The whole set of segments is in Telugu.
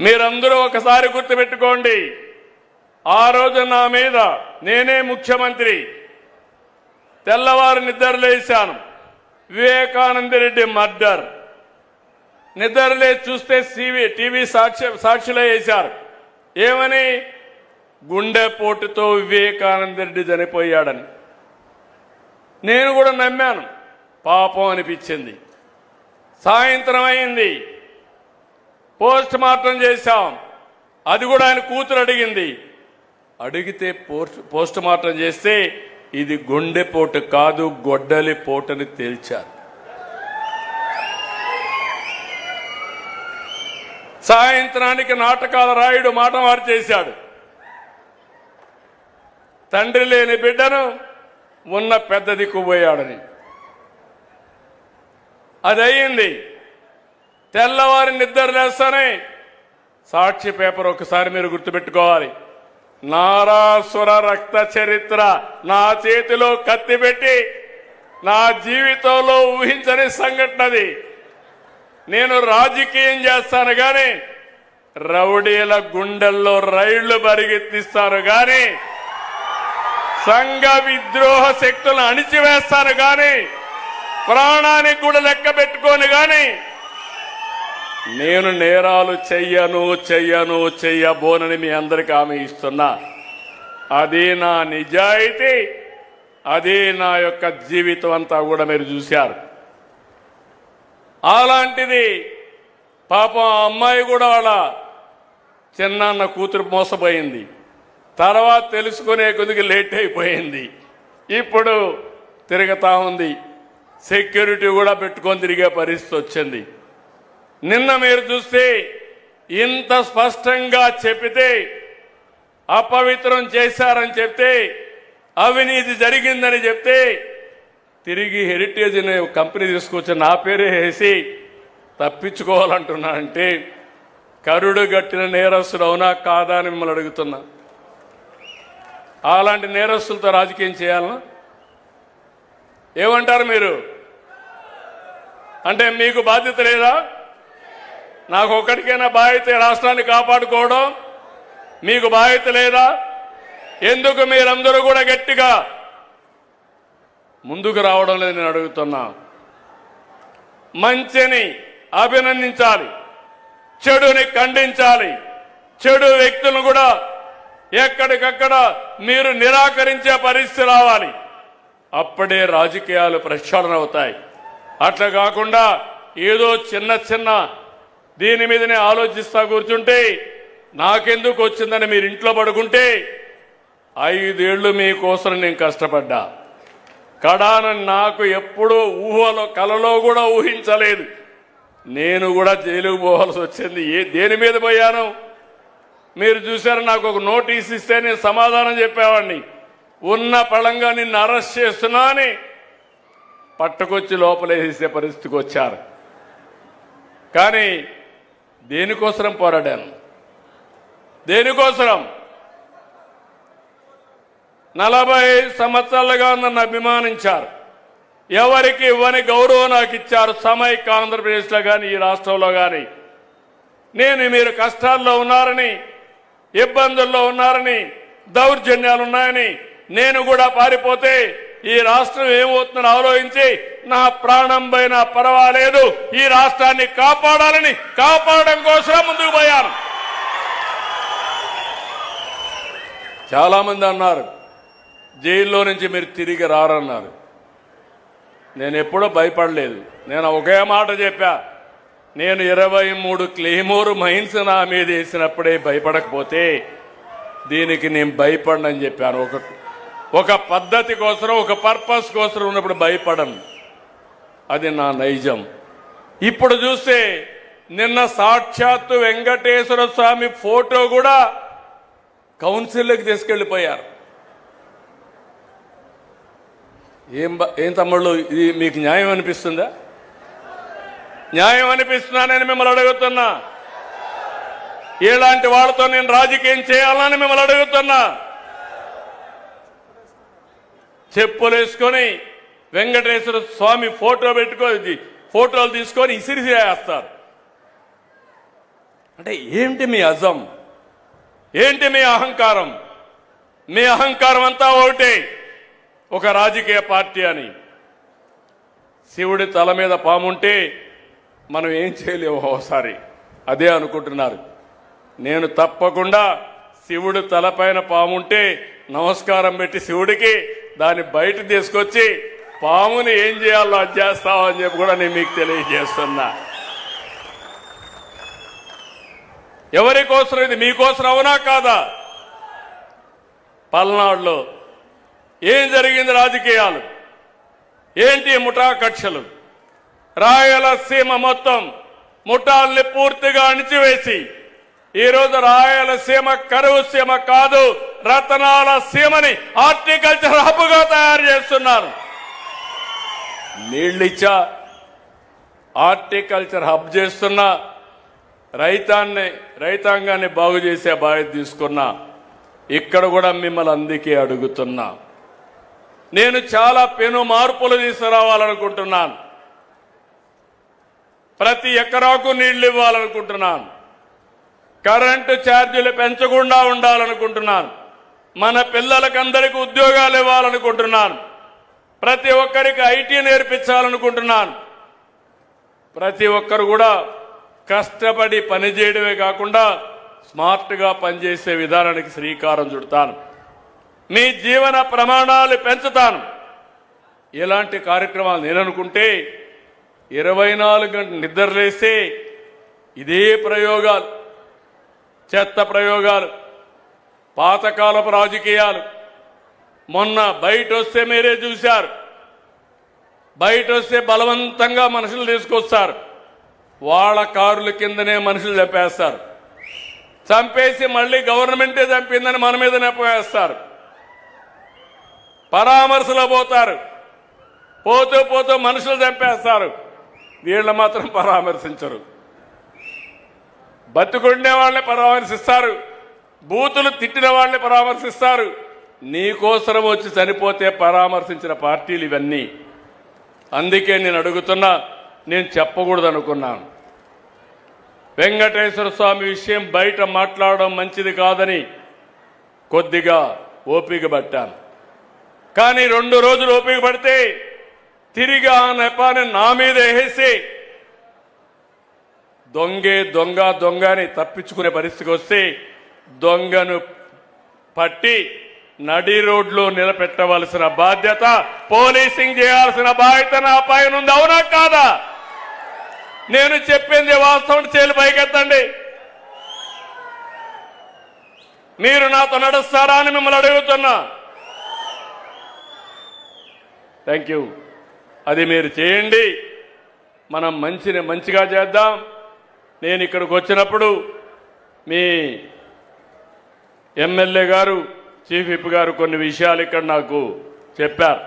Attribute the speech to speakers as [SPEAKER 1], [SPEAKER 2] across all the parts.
[SPEAKER 1] మీరందరూ ఒకసారి గుర్తుపెట్టుకోండి ఆ రోజు నా మీద నేనే ముఖ్యమంత్రి. తెల్లవారు నిద్రలేశాను వివేకానంద రెడ్డి మర్డర్. నిద్రలే చూస్తే సివి టీవీ సాక్షి సాక్షిలో వేశారు. ఏమని? గుండెపోటుతో వివేకానందరెడ్డి చనిపోయాడని. నేను కూడా నమ్మాను. పాపం అనిపించింది. సాయంత్రం అయింది. పోస్ట్ మార్టం చేశాం. అది కూడా ఆయన కూతురు అడిగింది. అడిగితే పోస్ట్ పోస్ట్ మార్టం చేస్తే ఇది గుండెపోటు కాదు గొడ్డలి పోటని తేల్చారు. సాయంత్రానికి నాటకాల రాయుడు మాట మారు చేశాడు తండ్రి లేని బిడ్డను ఉన్న పెద్ద దిక్కుపోయాడని అది అయ్యింది తెల్లవారి నిద్ర లేస్తానే. సాక్షి పేపర్ ఒకసారి మీరు గుర్తుపెట్టుకోవాలి. నారాసుర రక్త చరిత్ర నా చేతిలో కత్తి పెట్టి నా జీవితంలో ఊహించని సంఘటనది నేను రాజకీయం చేస్తాను కానీ రౌడీల గుండెల్లో రైళ్ళు పరిగెత్తిస్తాను కానీ సంఘ విద్రోహ శక్తులను అణిచివేస్తాను కానీ ప్రాణానికి కూడా లెక్క పెట్టుకోను కానీ నేను నేరాలు చెయ్యను చెయ్యను చెయ్యబోనని మీ అందరికి హామీ ఇస్తున్నా. అది నా నిజాయితీ అది నా యొక్క జీవితం అంతా కూడా మీరు చూశారు. అలాంటిది పాపం అమ్మాయి కూడా వాళ్ళ చిన్నాన్న కూతురు మోసపోయింది. తర్వాత తెలుసుకునే కొద్దిగా లేట్ అయిపోయింది. ఇప్పుడు తిరుగుతూ ఉంది. సెక్యూరిటీ కూడా పెట్టుకొని తిరిగే పరిస్థితి వచ్చింది. నిన్న మీరు చూస్తే ఇంత స్పష్టంగా చెప్పితే అపవిత్రం చేశారని చెప్తే అవినీతి జరిగిందని చెప్తే తిరిగి హెరిటేజ్ అనే కంపెనీ తీసుకొచ్చి నా పేరే వేసి తప్పించుకోవాలంటున్నానంటే కరుడు గట్టిన నేరస్తుడు అవునా కాదా అని మిమ్మల్ని అడుగుతున్నా. అలాంటి నేరస్తులతో రాజకీయం చేయాలనా? ఏమంటారు మీరు? అంటే మీకు బాధ్యత లేదా? నాకు ఒకరికైనా బాధ్యత రాష్ట్రాన్ని కాపాడుకోవడం మీకు బాధ్యత లేదా? ఎందుకు మీరందరూ కూడా గట్టిగా ముందుకు రావడం లేదు నేను అడుగుతున్నా. మంచిని అభినందించాలి చెడుని ఖండించాలి. చెడు వ్యక్తులను కూడా ఎక్కడికక్కడ మీరు నిరాకరించే పరిస్థితి రావాలి. అప్పుడే రాజకీయాలు ప్రక్షాళన అవుతాయి. అట్లా కాకుండా ఏదో చిన్న చిన్న దీని మీదనే ఆలోచిస్తా కూర్చుంటే నాకెందుకు వచ్చిందని మీరు ఇంట్లో పడుకుంటే ఐదేళ్ళు మీకోసం నేను కష్టపడ్డా. కడాన నాకు ఎప్పుడూ ఊహలో కలలో కూడా ఊహించలేదు. నేను కూడా జైలుకు పోవాల్సి వచ్చింది. ఏ దేని మీద పోయాను? మీరు చూశారు నాకు ఒక నోటీస్ ఇస్తే నేను సమాధానం చెప్పేవాడిని ఉన్న పళంగా నిన్ను అరెస్ట్ చేస్తున్నా అని పట్టుకొచ్చి లోపలేసేసే పరిస్థితికి వచ్చారు. కానీ దేనికోసరం పోరాడాను? దేనికోసరం? నలభై సంవత్సరాలుగా నన్ను అభిమానించారు. ఎవరికి ఇవ్వని గౌరవం నాకు ఇచ్చారు సమైక్య ఆంధ్రప్రదేశ్లో కానీ ఈ రాష్ట్రంలో కానీ నేను మీరు కష్టాల్లో ఉన్నారని ఇబ్బందుల్లో ఉన్నారని దౌర్జన్యాలు ఉన్నాయని నేను కూడా పారిపోతే ఈ రాష్ట్రం ఏమవుతుందని ఆలోచించి నా ప్రాణం పైన పర్వాలేదు. ఈ రాష్ట్రాన్ని కాపాడాలని కాపాడడం కోసం ముందుకు పోయాను. చాలా మంది అన్నారు జైల్లో నుంచి మీరు తిరిగి రారన్నారు. నేను ఎప్పుడూ భయపడలేదు. నేను ఒకే మాట చెప్పా నేను ఇరవై మూడు క్లెయిమోరు మైన్స్ నా మీద వేసినప్పుడే భయపడకపోతే దీనికి నేను భయపడనని చెప్పాను. ఒక ఒక పద్ధతి కోసం ఒక పర్పస్ కోసం ఉన్నప్పుడు భయపడం అది నా నైజం. ఇప్పుడు చూస్తే నిన్న సాక్షాత్తు వెంకటేశ్వర స్వామి ఫోటో కూడా కౌన్సిల్లోకి తీసుకెళ్ళిపోయారు. ఏం ఏం తమ్ముళ్ళు ఇది మీకు న్యాయం అనిపిస్తుందా? న్యాయం అనిపిస్తున్నానని మిమ్మల్ని అడుగుతున్నా. ఇలాంటి వాళ్ళతో నేను రాజకీయం చేయాలని మిమ్మల్ని అడుగుతున్నా. చెప్పులేసుకొని వెంకటేశ్వర స్వామి ఫోటో పెట్టుకొని ఫోటోలు తీసుకొని ఇసిరిసిరేస్తారు. అంటే ఏంటి మీ అజం? ఏంటి మీ అహంకారం? మీ అహంకారం అంతా ఒకటే. ఒక రాజకీయ పార్టీ అని. శివుడి తల మీద పాముంటే మనం ఏం చేయలేము ఒకసారి అదే అనుకుంటున్నారు. నేను తప్పకుండా శివుడు తలపైన పాముంటే నమస్కారం పెట్టి శివుడికి దాన్ని బయట తీసుకొచ్చి పాముని ఏం చేయాలో అది చేస్తామని చెప్పి కూడా నేను మీకు తెలియజేస్తున్నా. ఎవరి కోసం ఇది? మీకోసం అవునా కాదా? పల్నాడులో ఏం జరిగింది రాజకీయాలు? ఏంటి ముఠా కక్షలు? రాయలసీమ మొత్తం ముఠాల్ని పూర్తిగా అణిచివేసి ఈరోజు రాయలసీమ కరువు సీమ కాదు రతనాల సీమని హార్టికల్చర్ హబ్గా తయారు చేస్తున్నారు. నీళ్ళిచ్చా హార్టికల్చర్ హబ్ చేస్తున్నా రైతాన్ని రైతాంగాన్ని బాగు చేసే బాధ్యత తీసుకున్నా ఇక్కడ కూడా మిమ్మల్ని అందుకే అడుగుతున్నా. నేను చాలా పెను మార్పులు తీసుకురావాలనుకుంటున్నాను. ప్రతి ఎకరాకు నీళ్ళు ఇవ్వాలనుకుంటున్నాను. కరెంటు ఛార్జీలు పెంచకుండా ఉండాలనుకుంటున్నాను. మన పిల్లలకందరికీ ఉద్యోగాలు ఇవ్వాలనుకుంటున్నాను. ప్రతి ఒక్కరికి ఐటీ నేర్పించాలనుకుంటున్నాను. ప్రతి ఒక్కరు కూడా కష్టపడి పనిచేయడమే కాకుండా స్మార్ట్గా పనిచేసే విధానానికి శ్రీకారం చుడతాను. మీ జీవన ప్రమాణాలు పెంచుతాను. ఇలాంటి కార్యక్రమాలు నేను అనుకుంటే ఇరవై నాలుగు గంటలు నిద్రలేస్తే ఇదే ప్రయోగాలు. చెత్త ప్రయోగాలు పాతకాలపు రాజకీయాలు. మొన్న బయట వస్తే మీరే చూశారు. బయట వస్తే బలవంతంగా మనుషులు తీసుకొస్తారు. వాళ్ళ కారుల కిందనే మనుషులు చంపేస్తారు చంపేసి మళ్ళీ గవర్నమెంటే చంపిందని మన మీద నెప్పవేస్తారు పరామర్శలో పోతారు. పోతూ పోతూ మనుషులు చంపేస్తారు. వీళ్ళు మాత్రం పరామర్శించరు. బతుకుండే వాళ్ళని పరామర్శిస్తారు. బూతులు తిట్టిన వాళ్ళని పరామర్శిస్తారు. నీకోసరం వచ్చి చనిపోతే పరామర్శించిన పార్టీలు ఇవన్నీ. అందుకే నేను అడుగుతున్నా నేను చెప్పకూడదు అనుకున్నాను వెంకటేశ్వర స్వామి విషయం బయట మాట్లాడడం మంచిది కాదని కొద్దిగా ఓపిక పట్టాను. కానీ రెండు రోజులు ఓపిక పడితే తిరిగి ఆ నెపాన్ని నా మీద వేసి దొంగే దొంగ దొంగ అని తప్పించుకునే పరిస్థితికి వస్తే దొంగను పట్టి నడి రోడ్లో నిలబెట్టవలసిన బాధ్యత పోలీసింగ్ చేయాల్సిన బాధ్యత నా పైన ఉంది. అవునా కాదా? నేను చెప్పింది వాస్తవం చేలు పైకెత్తండి. మీరు నాతో నడుస్తారా అని మిమ్మల్ని అడుగుతున్నా. థ్యాంక్ యూ అది మీరు చేయండి. మనం మంచిని మంచిగా చేద్దాం. నేను ఇక్కడికి వచ్చినప్పుడు మీ ఎమ్మెల్యే గారు చీఫ్ విప్ గారు కొన్ని విషయాలు ఇక్కడ నాకు చెప్పారు.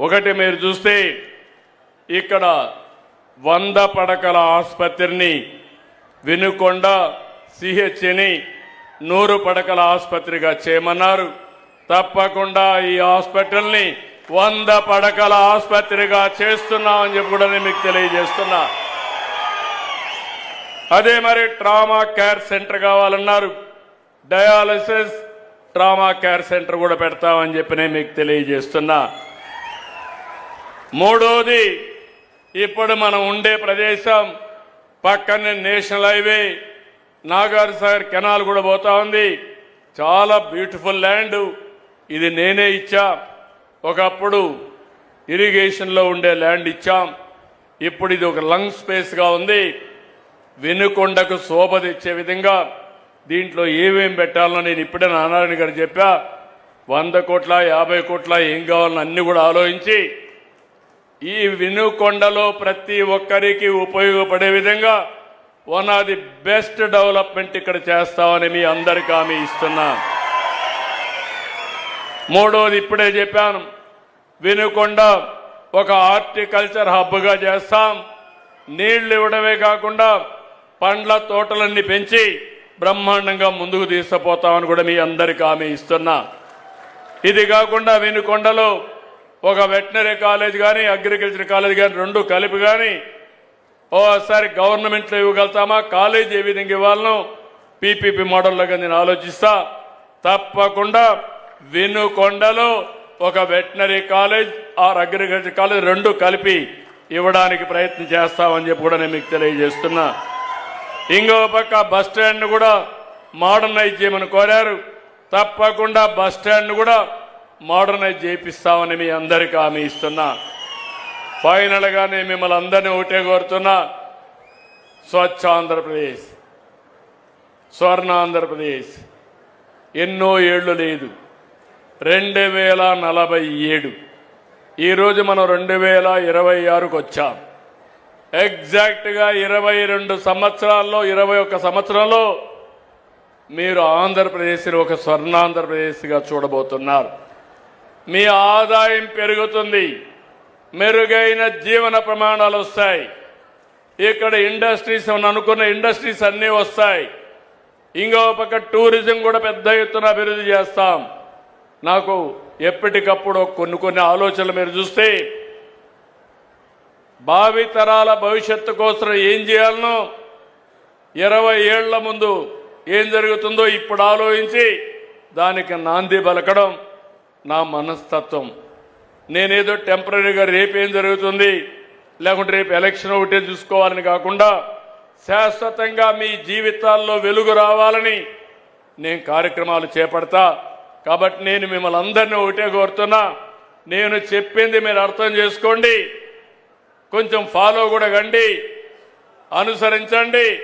[SPEAKER 1] ఒకటి మీరు చూస్తే ఇక్కడ వంద పడకల ఆసుపత్రిని వినుకొండ సిహెచ్ని నూరు పడకల ఆసుపత్రిగా చేయమన్నారు. తప్పకుండా ఈ హాస్పిటల్ని వంద పడకల ఆసుపత్రిగా చేస్తున్నామని చెప్పి కూడా నేను మీకు తెలియజేస్తున్నా. అదే మరి ట్రామా కేర్ సెంటర్ కావాలన్నారు. డయాలసిస్ ట్రామా కేర్ సెంటర్ కూడా పెడతామని చెప్పి నేను మీకు తెలియజేస్తున్నా. మూడోది ఇప్పుడు మనం ఉండే ప్రదేశం పక్కనే national highway Nagar Sagar canal కూడా పోతా ఉంది. చాలా బ్యూటిఫుల్ ల్యాండ్. ఇది నేనే ఇచ్చా. ఒకప్పుడు ఇరిగేషన్లో ఉండే ల్యాండ్ ఇచ్చాం. ఇప్పుడు ఇది ఒక లంగ్ స్పేస్గా ఉంది. వెనుకొండకు శోభ తెచ్చే విధంగా దీంట్లో ఏమేం పెట్టాలో నేను ఇప్పుడే నారాయణ గారు చెప్పా. వంద కోట్ల యాభై కోట్ల ఏం కావాలని అన్ని కూడా ఆలోచించి ఈ వినుకొండలో ప్రతి ఒక్కరికి ఉపయోగపడే విధంగా one of the best development ఇక్కడ చేస్తామని మీ అందరికీ హామీ ఇస్తున్నా. మూడోది ఇప్పుడే చెప్పాను. వినుకొండ ఒక హార్టికల్చర్ హబ్గా చేస్తాం. నీళ్ళు ఇవ్వడమే కాకుండా పండ్ల తోటలన్నీ పెంచి బ్రహ్మాండంగా ముందుకు తీసుకుపోతామని కూడా మీ అందరికీ హామీ ఇస్తున్నా. ఇది కాకుండా వెనుకొండలో ఒక వెటనరీ కాలేజ్ కానీ అగ్రికల్చర్ కాలేజ్ కానీ రెండు కలిపి కానీ ఓసారి గవర్నమెంట్లో ఇవ్వగలుగుతామా? కాలేజ్ ఏ విధంగా ఇవ్వాలనో పీపీపీ మోడల్లోగా నేను ఆలోచిస్తా. తప్పకుండా వెనుకొండలో ఒక veterinary college or agriculture college రెండు కలిపి ఇవ్వడానికి ప్రయత్నం చేస్తామని చెప్పి కూడా నేను మీకు తెలియజేస్తున్నా. ఇంకో పక్క బస్ స్టాండ్ కూడా మోడర్నైజ్ చేయమని కోరారు. తప్పకుండా బస్ స్టాండ్ కూడా మోడర్నైజ్ చేపిస్తామని మీ అందరికీ హామీ ఇస్తున్నా. ఫైనల్గా నేను మిమ్మల్ని అందరినీ ఒకటే కోరుతున్నా. స్వచ్ఛ ఆంధ్రప్రదేశ్. స్వర్ణ ఆంధ్రప్రదేశ్. ఎన్నో ఏళ్ళు లేదు. రెండు వేల నలభై ఏడు. ఈరోజు మనం రెండు వేల ఇరవై ఆరుకు వచ్చాం. ఎగ్జాక్ట్గా ఇరవై రెండు సంవత్సరాల్లో ఇరవై ఒక్క సంవత్సరంలో మీరు ఆంధ్రప్రదేశ్ని ఒక స్వర్ణాంధ్రప్రదేశ్గా చూడబోతున్నారు. మీ ఆదాయం పెరుగుతుంది. మెరుగైన జీవన ప్రమాణాలు వస్తాయి. ఇక్కడ ఇండస్ట్రీస్ అనుకున్న ఇండస్ట్రీస్ అన్నీ వస్తాయి. ఇంకో పక్క టూరిజం కూడా పెద్ద ఎత్తున అభివృద్ధి చేస్తాం. నాకు ఎప్పటికప్పుడు కొన్ని కొన్ని ఆలోచనలు మీరు చూస్తే భావి తరాల భవిష్యత్తు కోసం ఏం చేయాలనో ఇరవై ఏళ్ళ ముందు ఏం జరుగుతుందో ఇప్పుడు ఆలోచించి దానికి నాంది పలకడం నా మనస్తత్వం. నేనేదో టెంపరీగా రేపేం జరుగుతుంది లేకుంటే రేపు ఎలక్షన్ ఒకటే చూసుకోవాలని కాకుండా శాశ్వతంగా మీ జీవితాల్లో వెలుగు రావాలని నేను కార్యక్రమాలు చేపడతా. కాబట్టి నేను మిమ్మల్ని అందరినీ ఒకటే కోరుతున్నా. నేను చెప్పింది మీరు అర్థం చేసుకోండి. కొంచెం ఫాలో కూడా కండి. అనుసరించండి.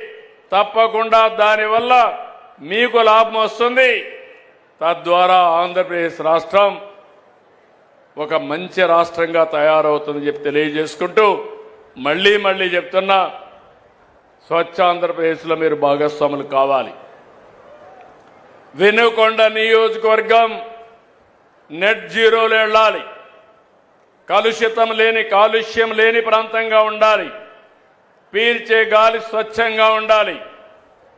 [SPEAKER 1] తప్పకుండా దానివల్ల మీకు లాభం వస్తుంది. తద్వారా ఆంధ్రప్రదేశ్ రాష్ట్రం ఒక మంచి రాష్ట్రంగా తయారవుతుందని చెప్పి తెలియజేసుకుంటూ మళ్ళీ మళ్ళీ చెప్తున్నా స్వచ్ఛ ఆంధ్రప్రదేశ్లో మీరు భాగస్వాములు కావాలి. వెనుకొండ నియోజకవర్గం నెట్ జీరోలో వెళ్ళాలి. కలుషితం లేని కాలుష్యం లేని ప్రాంతంగా ఉండాలి. పీల్చే గాలి స్వచ్ఛంగా ఉండాలి.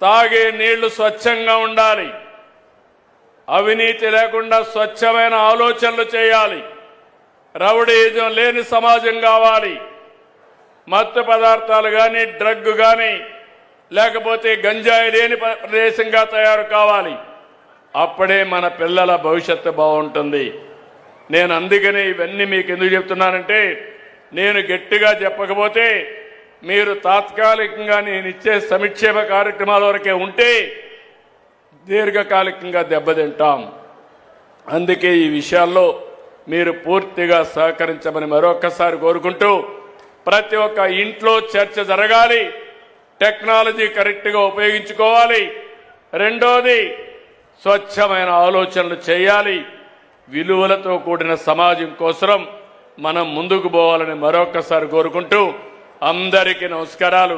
[SPEAKER 1] తాగే నీళ్ళు స్వచ్ఛంగా ఉండాలి. అవినీతి లేకుండా స్వచ్ఛమైన ఆలోచనలు చేయాలి. రౌడీజం లేని సమాజం కావాలి. మత్తు పదార్థాలు కానీ డ్రగ్ కానీ లేకపోతే గంజాయి లేని ప్రదేశంగా తయారు కావాలి. అప్పుడే మన పిల్లల భవిష్యత్తు బాగుంటుంది. నేను అందుకనే ఇవన్నీ మీకు ఎందుకు చెప్తున్నానంటే నేను గట్టిగా చెప్పకపోతే మీరు తాత్కాలికంగా నేను ఇచ్చే సంక్షేమ కార్యక్రమాల వరకే ఉంటే దీర్ఘకాలికంగా దెబ్బతింటాం. అందుకే ఈ విషయాల్లో మీరు పూర్తిగా సహకరించమని మరొకసారి కోరుకుంటూ ప్రతి ఒక్క ఇంట్లో చర్చ జరగాలి టెక్నాలజీ కరెక్ట్గా ఉపయోగించుకోవాలి రెండోది స్వచ్ఛమైన ఆలోచనలు చేయాలి విలువలతో కూడిన సమాజం కోసం మనం ముందుకు పోవాలని మరొక్కసారి కోరుకుంటూ అందరికీ నమస్కారాలు.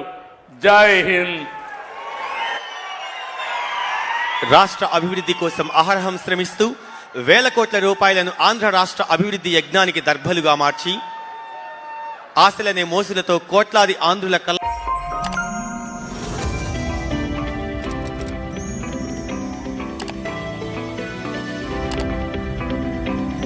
[SPEAKER 1] జై హింద్.
[SPEAKER 2] రాష్ట్ర అభివృద్ధి కోసం అహర్హం శ్రమిస్తూ వేల కోట్ల రూపాయలను ఆంధ్ర రాష్ట్ర అభివృద్ధి యజ్ఞానికి దర్భలుగా మార్చి ఆశలనే మోసులతో కోట్లాది ఆంధ్రుల కల